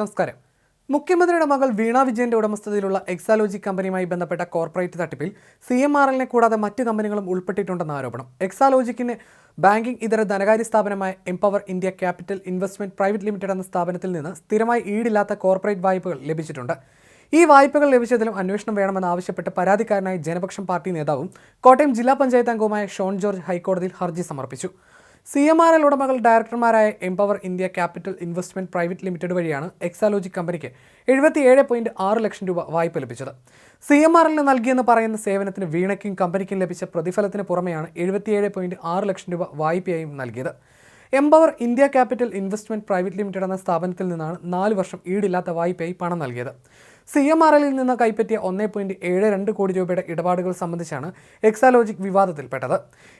നമസ്കാരം. മുഖ്യമന്ത്രിയുടെ മകൾ വീണ വിജയന്റെ ഉടമസ്ഥതയിലുള്ള എക്സാലോജി കമ്പനിയുമായി ബന്ധപ്പെട്ട കോർപ്പറേറ്റ് തട്ടിപ്പിൽ സി എം ആർ എല്ലിനെ കൂടാതെ മറ്റു കമ്പനികളും ഉൾപ്പെട്ടിട്ടുണ്ടെന്ന ആരോപണം. എക്സാലോജിക്കിന് ബാങ്കിംഗ് ഇതര ധനകാര്യ സ്ഥാപനമായ Empower India capital investment private limited എന്ന സ്ഥാപനത്തിൽ നിന്ന് സ്ഥിരമായി ഈടില്ലാത്ത കോർപ്പറേറ്റ് വായ്പകൾ ലഭിച്ചിട്ടുണ്ട്. ഈ വായ്പകൾ ലഭിച്ചതിലും അന്വേഷണം വേണമെന്നാവശ്യപ്പെട്ട് പരാതിക്കാരനായ ജനപക്ഷം പാർട്ടി നേതാവും കോട്ടയം ജില്ലാ പഞ്ചായത്ത് അംഗവുമായ ഷോൺ ജോർജ് ഹൈക്കോടതിയിൽ ഹർജി സമർപ്പിച്ചു. സി എം ആർ എൽ ഉടമകൾ ഡയറക്ടർമാരായ Empower India capital investment private limited വഴിയാണ് എക്സാലോജി കമ്പനിക്ക് എഴുപത്തിയേഴ് പോയിന്റ് ആറ് ലക്ഷം രൂപ വായ്പ ലഭിച്ചത്. സി എം ആർ എല്ലിന് നൽകിയെന്ന് പറയുന്ന സേവനത്തിന് വീണയ്ക്കും കമ്പനിക്കും ലഭിച്ച പ്രതിഫലത്തിന് പുറമെയാണ് എഴുപത്തിയേഴ് പോയിന്റ് ആറ് ലക്ഷം രൂപ വായ്പയായും നൽകിയത്. Empower India capital investment private limited എന്ന സ്ഥാപനത്തിൽ നിന്നാണ് നാല് വർഷം ഈടില്ലാത്ത വായ്പയായി പണം നൽകിയത്. സി എം ആർ എല്ലിൽ നിന്ന് കൈപ്പറ്റിയ ഒന്നേ പോയിന്റ് ഏഴ് രണ്ട് കോടി രൂപയുടെ ഇടപാടുകൾ സംബന്ധിച്ചാണ് എക്സാലോജിക് വിവാദത്തിൽപ്പെട്ടത്.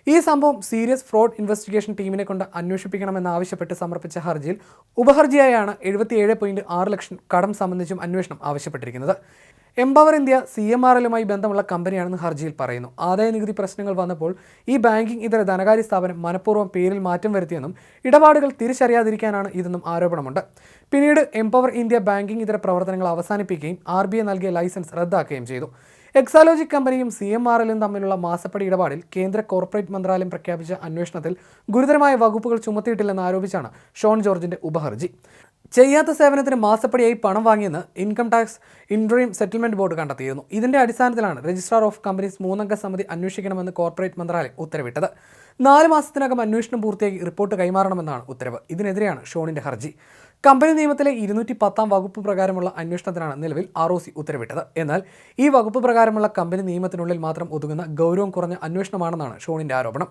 ഈ സംഭവം സീരിയസ് ഫ്രോഡ് ഇൻവെസ്റ്റിഗേഷൻ ടീമിനെ കൊണ്ട് അന്വേഷിപ്പിക്കണമെന്നാവശ്യപ്പെട്ട് സമർപ്പിച്ച ഹർജിയിൽ ഉപഹർജിയായാണ് എഴുപത്തിയേഴ് പോയിന്റ് ആറ് ലക്ഷം കടം സംബന്ധിച്ചും അന്വേഷണം ആവശ്യപ്പെട്ടിരിക്കുന്നത്. Empower India C M R എല്ലുമായി ബന്ധമുള്ള കമ്പനിയാണെന്ന് ഹർജിയിൽ പറയുന്നു. ആദായ നികുതി പ്രശ്നങ്ങൾ വന്നപ്പോൾ ഈ ബാങ്കിംഗ് ഇതര ധനകാര്യ സ്ഥാപനം മനഃപൂർവം പേരിൽ മാറ്റം വരുത്തിയെന്നും ഇടപാടുകൾ തിരിച്ചറിയാതിരിക്കാനാണ് ഇതെന്നും ആരോപണമുണ്ട്. പിന്നീട് എംപവർ ഇന്ത്യ ബാങ്കിംഗ് ഇതര പ്രവർത്തനങ്ങൾ അവസാനിപ്പിക്കുകയും ആർ നൽകിയ ലൈസൻസ് റദ്ദാക്കുകയും ചെയ്തു. എക്സാലോജി കമ്പനിയും സി എം ആർ എല്ലും തമ്മിലുള്ള മാസപ്പടി ഇടപാടിൽ കേന്ദ്ര കോർപ്പറേറ്റ് മന്ത്രാലയം പ്രഖ്യാപിച്ച അന്വേഷണത്തിൽ ഗുരുതരമായ വകുപ്പുകൾ ചുമത്തിയിട്ടില്ലെന്ന് ആരോപിച്ചാണ് ഷോൺ ജോർജിന്റെ ഉപഹർജി. ചെയ്യാത്ത സേവനത്തിന് മാസപ്പടിയായി പണം വാങ്ങിയെന്ന് income tax interim settlement board കണ്ടെത്തിയിരുന്നു. ഇതിന്റെ അടിസ്ഥാനത്തിലാണ് രജിസ്ട്രാർ ഓഫ് കമ്പനീസ് മൂന്നംഗ സമിതി അന്വേഷിക്കണമെന്ന് കോർപ്പറേറ്റ് മന്ത്രാലയം ഉത്തരവിട്ടത്. നാല് മാസത്തിനകം അന്വേഷണം പൂർത്തിയാക്കി റിപ്പോർട്ട് കൈമാറണമെന്നാണ് ഉത്തരവ്. ഇതിനെതിരെയാണ് ഷോണിന്റെ ഹർജി. കമ്പനി നിയമത്തിലെ ഇരുന്നൂറ്റി പത്താം വകുപ്പ് പ്രകാരമുള്ള അന്വേഷണത്തിനാണ് നിലവിൽ ആർ ഒ സി ഉത്തരവിട്ടത്. എന്നാൽ ഈ വകുപ്പ് പ്രകാരമുള്ള കമ്പനി നിയമത്തിനുള്ളിൽ മാത്രം ഒതുങ്ങുന്ന ഗൗരവം കുറഞ്ഞ അന്വേഷണമാണെന്നാണ് ഷോണിന്റെ ആരോപണം.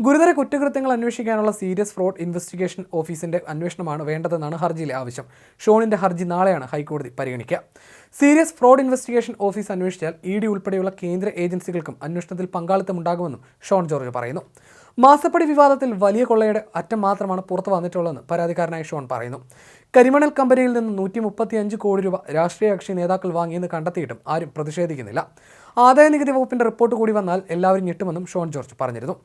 ഗുരുതര കുറ്റകൃത്യങ്ങൾ അന്വേഷിക്കാനുള്ള സീരിയസ് ഫ്രോഡ് ഇൻവെസ്റ്റിഗേഷൻ ഓഫീസിന്റെ അന്വേഷണമാണ് വേണ്ടതെന്നാണ് ഹർജിയിലെ ആവശ്യം. ഷോണിന്റെ ഹർജി നാളെയാണ് ഹൈക്കോടതി പരിഗണിക്കുക. സീരിയസ് ഫ്രോഡ് ഇൻവെസ്റ്റിഗേഷൻ ഓഫീസ് അന്വേഷിച്ചാൽ ഇ ഡി ഉൾപ്പെടെയുള്ള കേന്ദ്ര ഏജൻസികൾക്കും അന്വേഷണത്തിൽ പങ്കാളിത്തമുണ്ടാകുമെന്നും ഷോൺ ജോർജ് പറയുന്നു. മാസപ്പടി വിവാദത്തിൽ വലിയ കൊള്ളയുടെ അറ്റം മാത്രമാണ് പുറത്തു വന്നിട്ടുള്ളതെന്ന് പരാതിക്കാരനായ ഷോൺ പറയുന്നു. കരിമണൽ കമ്പനിയിൽ നിന്ന് നൂറ്റി മുപ്പത്തിയഞ്ച് കോടി രൂപ രാഷ്ട്രീയ കക്ഷി നേതാക്കൾ വാങ്ങിയെന്ന് കണ്ടെത്തിയിട്ടും ആരും പ്രതിഷേധിക്കുന്നില്ല. ആദായ നികുതി വകുപ്പിന്റെ റിപ്പോർട്ട് കൂടി വന്നാൽ എല്ലാവരും ഞെട്ടുമെന്നും ഷോൺ ജോർജ് പറഞ്ഞിരുന്നു.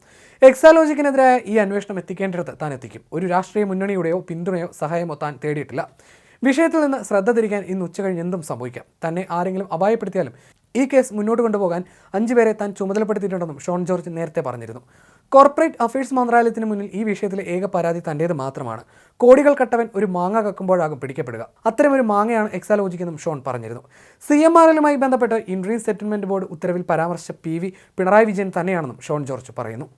എക്സാലോജിക്കിനെതിരായ ഈ അന്വേഷണം എത്തിക്കേണ്ടിടത്ത് താൻ എത്തിക്കും. ഒരു രാഷ്ട്രീയ മുന്നണിയുടെയോ പിന്തുണയോ സഹായമോ താൻ തേടിയിട്ടില്ല. വിഷയത്തിൽ നിന്ന് ശ്രദ്ധ തിരിക്കാൻ ഇന്ന് ഉച്ചകഴിഞ്ഞ് എന്തും സംഭവിക്കാം. തന്നെ ആരെങ്കിലും അപായപ്പെടുത്തിയാലും ഈ കേസ് മുന്നോട്ട് കൊണ്ടുപോകാൻ അഞ്ചു പേരെ താൻ ചുമതലപ്പെടുത്തിയിട്ടുണ്ടെന്നും ഷോൺ ജോർജ് നേരത്തെ പറഞ്ഞിരുന്നു. കോർപ്പറേറ്റ് അഫയേഴ്സ് മന്ത്രാലയത്തിന് മുന്നിൽ ഈ വിഷയത്തിലെ ഏക പരാതി തന്റേത് മാത്രമാണ്. കോടികൾ കട്ടവൻ ഒരു മാങ്ങ കക്കുമ്പോഴാകും പിടിക്കപ്പെടുക. അത്തരമൊരു മാങ്ങയാണ് എക്സാലോജിക്കെന്നും ഷോൺ പറഞ്ഞിരുന്നു. സി എം ആർ എല്ലുമായി ബന്ധപ്പെട്ട് ഇൻട്രീം സെറ്റിൽമെന്റ് ബോർഡ് ഉത്തരവിൽ പരാമർശിച്ച പി വി പിണറായി വിജയൻ തന്നെയാണെന്നും ഷോൺ ജോർജ് പറയുന്നു.